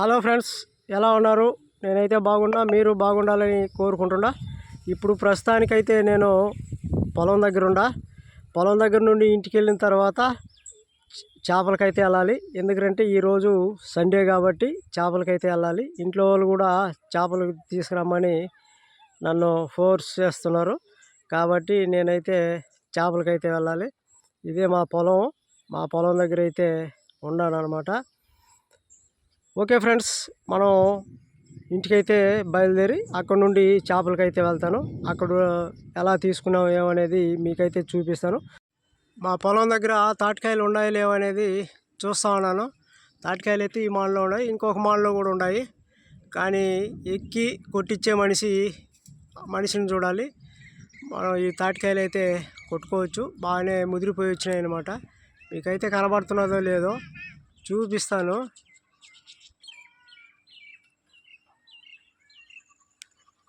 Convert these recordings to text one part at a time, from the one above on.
Hello friends ఎలా ఉన్నారు? నేనైతే బాగున్నా మీరు బాగుండాలని కోరుకుంటున్నా. ఇప్పుడు ప్రస్తుతానికైతే నేను పొలం దగ్గర ఉండా పొలం దగ్గర నుండి ఇంటికి వెళ్ళిన తర్వాత చేపలకైతే వెళ్ళాలి. ఎందుకంటే ఈరోజు సండే కాబట్టి చేపలకైతే వెళ్ళాలి. ఇంట్లో వాళ్ళు కూడా చేపలు తీసుకురమ్మని నన్ను ఫోర్స్ చేస్తున్నారు. కాబట్టి నేనైతే చేపలకైతే వెళ్ళాలి. ఇదే మా పొలం. మా పొలం దగ్గర అయితే ఉన్నాను అనమాట ఓకే ఫ్రెండ్స్ మనం ఇంటికైతే బయలుదేరి అక్కడ నుండి చేపలకైతే వెళ్తాను. అక్కడ ఎలా తీసుకున్నాం ఏమనేది మీకైతే చూపిస్తాను. మా పొలం దగ్గర తాటికాయలు ఉన్నాయో లేవో అనేది చూస్తూ ఉన్నాను. తాటికాయలు అయితే ఈ మాల్లో ఉన్నాయి ఇంకొక మాల్లో కూడా ఉన్నాయి. కానీ ఎక్కి కొట్టించే మనిషి మనిషిని చూడాలి. మనం ఈ తాటికాయలు అయితే కొట్టుకోవచ్చు. బాగానే ముదిరిపోయి వచ్చినాయి అనమాట మీకైతే కనబడుతున్నదో లేదో చూపిస్తాను.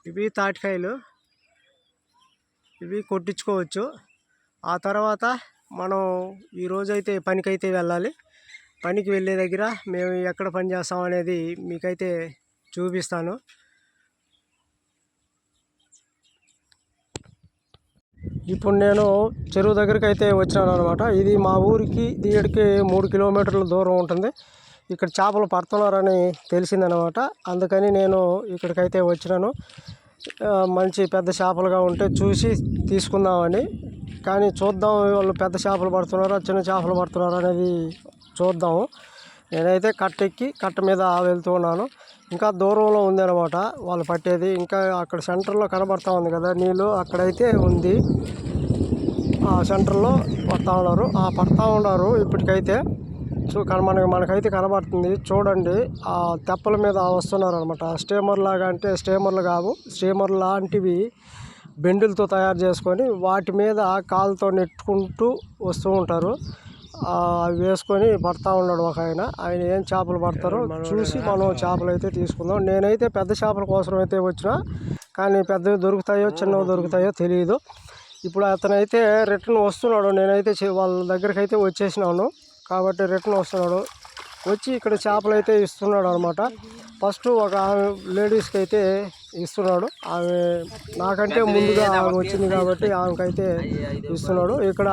ఇవి తాటికాయలు ఇవి కొట్టించుకోవచ్చు. ఆ తర్వాత మనం ఈరోజైతే పనికైతే వెళ్ళాలి. పనికి వెళ్ళే దగ్గర మేము ఎక్కడ పని చేస్తాం అనేది మీకైతే చూపిస్తాను. ఇప్పుడు నేను చెరువు దగ్గరికి అయితే వచ్చాను అనమాట ఇది మా ఊరికి దీడికి మూడు కిలోమీటర్ల దూరం ఉంటుంది. ఇక్కడ చేపలు పడుతున్నారని తెలిసిందనమాట. అందుకని నేను ఇక్కడికైతే వచ్చినాను. మంచి పెద్ద చేపలుగా ఉంటే చూసి తీసుకుందామని. కానీ చూద్దాం వాళ్ళు పెద్ద చేపలు పడుతున్నారా చిన్న చేపలు పడుతున్నారా అనేది చూద్దాము. నేనైతే కట్ట ఎక్కి కట్ట మీద వెళ్తూ ఉన్నాను. ఇంకా దూరంలో ఉంది అనమాట వాళ్ళు పట్టేది. ఇంకా అక్కడ సెంటర్లో కనబడతా ఉంది కదా నీళ్ళు అక్కడైతే ఉంది. ఆ సెంటర్లో పడతా ఉన్నారు. ఆ పడతా ఉన్నారు ఇప్పటికైతే. చూ కన- మనకి మనకైతే కనబడుతుంది. చూడండి ఆ తెప్పల మీద వస్తున్నారు అనమాట స్టీమర్ లాగా అంటే స్టీమర్లు కావు. స్టీమర్ లాంటివి బెండులతో తయారు చేసుకొని వాటి మీద కాలుతో నెట్టుకుంటూ వస్తూ ఉంటారు. అవి వేసుకొని పడతా ఉన్నాడు ఒక ఆయన. ఆయన ఏం చేపలు పడతారో చూసి మనం చేపలు అయితే తీసుకుందాం. నేనైతే పెద్ద చేపల కోసం అయితే వచ్చిన కానీ పెద్దవి దొరుకుతాయో చిన్నవి దొరుకుతాయో తెలియదు ఇప్పుడు అతనైతే రిటర్న్ వస్తున్నాడు. నేనైతే వాళ్ళ దగ్గరికి అయితే వచ్చేసినాను. కాబట్టి రిటర్న్ వస్తున్నాడు. వచ్చి ఇక్కడ చేపలు అయితే ఇస్తున్నాడు అనమాట ఫస్ట్ ఒక ఆమె లేడీస్కి అయితే ఇస్తున్నాడు. ఆమె నాకంటే ముందుగా ఆమె వచ్చింది కాబట్టి ఆమెకైతే ఇస్తున్నాడు. ఇక్కడ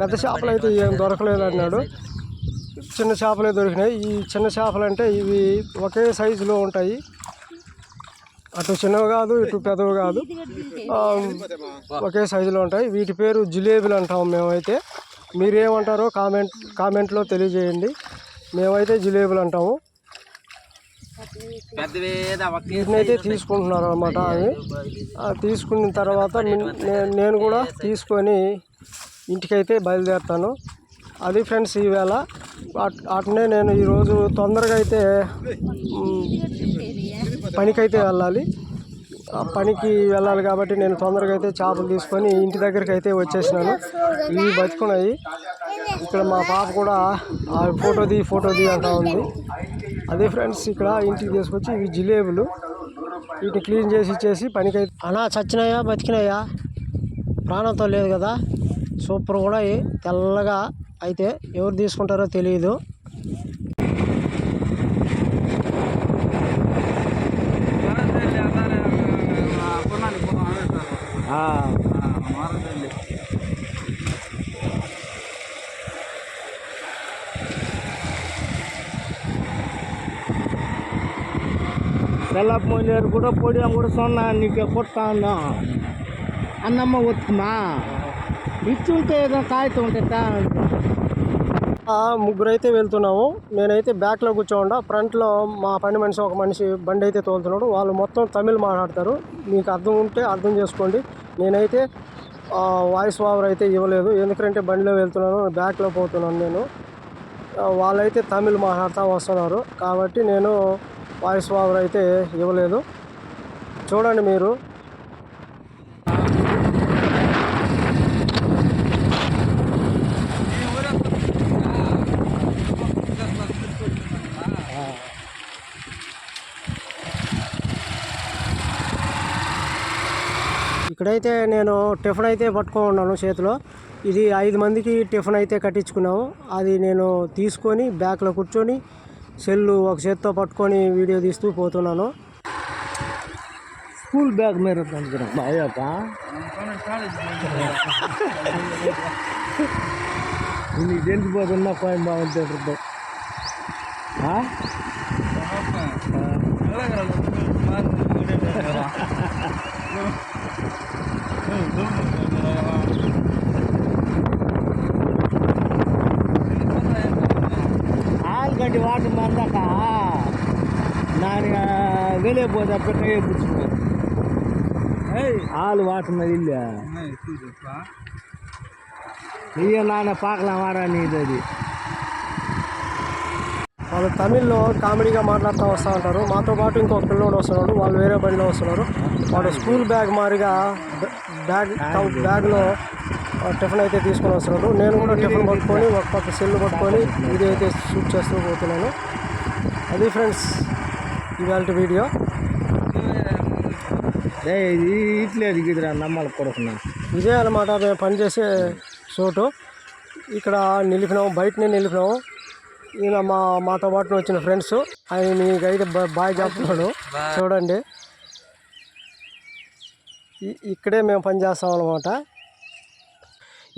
పెద్ద చేపలు అయితే ఏం దొరకలేదు అన్నాడు. చిన్న చేపలే దొరికినాయి. ఈ చిన్న చేపలు అంటే ఇవి ఒకే సైజులో ఉంటాయి. అటు చిన్నవి కాదు ఇటు పెద్దవి కాదు. ఒకే సైజులో ఉంటాయి. వీటి పేరు జిలేబీలు అంటాం మేమైతే. మీరేమంటారో కామెంట్ కామెంట్లో తెలియజేయండి. మేమైతే జిలేబీలు అంటాము. వీటినైతే తీసుకుంటున్నారు అనమాట అవి. తీసుకున్న తర్వాత నేను కూడా తీసుకొని ఇంటికైతే బయలుదేరుతాను. అది ఫ్రెండ్స్ ఈవేళ అట్- అట్నే నేను ఈరోజు తొందరగా అయితే పనికైతే వెళ్ళాలి. పనికి వెళ్ళాలి కాబట్టి నేను తొందరగా అయితే చేపలు తీసుకొని ఇంటి దగ్గరికి అయితే వచ్చేసినాను. ఇవి బతుకున్నాయి. ఇక్కడ మా పాప కూడా ఆ ఫోటో ది ఫోటో ది అంటా ఉంది. అదే ఫ్రెండ్స్ ఇక్కడ ఇంటికి తీసుకొచ్చి ఇవి జిలేబులు. వీటిని క్లీన్ చేసి ఇచ్చేసి పనికి అయితే అనా చచ్చినాయా? బతికినాయా? ప్రాణంతో లేదు కదా. సూపర్ కూడా తెల్లగా అయితే ఎవరు తీసుకుంటారో తెలియదు. ఎల్లప్పలేరు కూడా పొడియం కూడా సొన్నా నీకు కొట్టాను అన్నమ్మ వచ్చుమా ఇచ్చి ఉంటే ఏదో కాగితం ఉంటుందా ముగ్గురు అయితే వెళ్తున్నాము. నేనైతే బ్యాక్లో కూర్చోకుండా ఫ్రంట్లో మా పని మనిషి ఒక మనిషి బండి అయితే తోలుతున్నాడు. వాళ్ళు మొత్తం తమిళ్ మాట్లాడతారు. మీకు అర్థం ఉంటే అర్థం చేసుకోండి. నేనైతే వాయిస్ ఓవర్ అయితే ఇవ్వలేదు. ఎందుకంటే బండిలో వెళ్తున్నాను బ్యాక్లో పోతున్నాను నేను. వాళ్ళైతే తమిళ్ మాట్లాడుతూ వస్తున్నారు. కాబట్టి నేను వాయిస్ ఓవర్ అయితే ఇవ్వలేదు. చూడండి మీరు. ఇక్కడైతే నేను టిఫిన్ అయితే పట్టుకొని ఉన్నాను చేతిలో. ఇది ఐదు మందికి టిఫిన్ అయితే కట్టించుకున్నాము. అది నేను తీసుకొని బ్యాక్లో కూర్చొని సెల్లు ఒక చేత్తో పట్టుకొని వీడియో తీస్తూ పోతున్నాను. స్కూల్ బ్యాగ్ మీద అయ్యాక నీకు పోతున్నా పాయింట్ బాగుంటే ఇలాంటి వాటి మందట నాని వెళ్ళిపోతే పెట్టే పుచ్చుకో ఆలు వాటున్నది ఇల్లు. ఇయ్య నాన్న పాకలా వాడా నీది అది. వాళ్ళు తమిళ్ళో కామెడీగా మాట్లాడుతూ వస్తూ ఉంటారు. మాతో పాటు ఇంకో పిల్లోడు వస్తున్నాడు. వాళ్ళు వేరే బండిలో వస్తున్నారు. వాడు స్కూల్ బ్యాగ్ మారిగా బ్యాగ్ బ్యాగ్లో ఆ, టిఫిన్ అయితే తీసుకొని వస్తున్నాడు. నేను కూడా టిఫిన్ పట్టుకొని ఒక పక్క సెల్ పట్టుకొని వీడియో అయితే షూట్ చేస్తూ పోతున్నాను. అది ఫ్రెండ్స్ ఇవాళ వీడియో. ఏ ఇది ఇట్లే దిగిదిరా నమ్మలు కొడుకున్నా ఇదే అనమాట మేము పనిచేసే చోటు. ఇక్కడ నిలిపినాము బయటనే నిలిపినాము ఈయన మా మాతో పాటు వచ్చిన ఫ్రెండ్స్. ఆయన మీకైతే బా- బాయ్ చెప్తున్నాడు. చూడండి. ఇక్కడే మేము పనిచేస్తాం అనమాట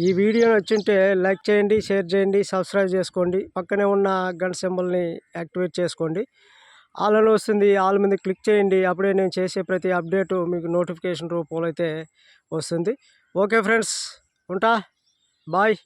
ఈ వీడియో నచ్చుంటే లైక్ చేయండి షేర్ చేయండి సబ్స్క్రైబ్ చేసుకోండి. పక్కనే ఉన్న గంట సింబల్ని యాక్టివేట్ చేసుకోండి. ఆల్ వస్తుంది ఆల్ మీద క్లిక్ చేయండి. అప్పుడే నేను చేసే ప్రతి అప్డేటు మీకు నోటిఫికేషన్ రూపంలో అయితే వస్తుంది. ఓకే ఫ్రెండ్స్ ఉంటా? బాయ్.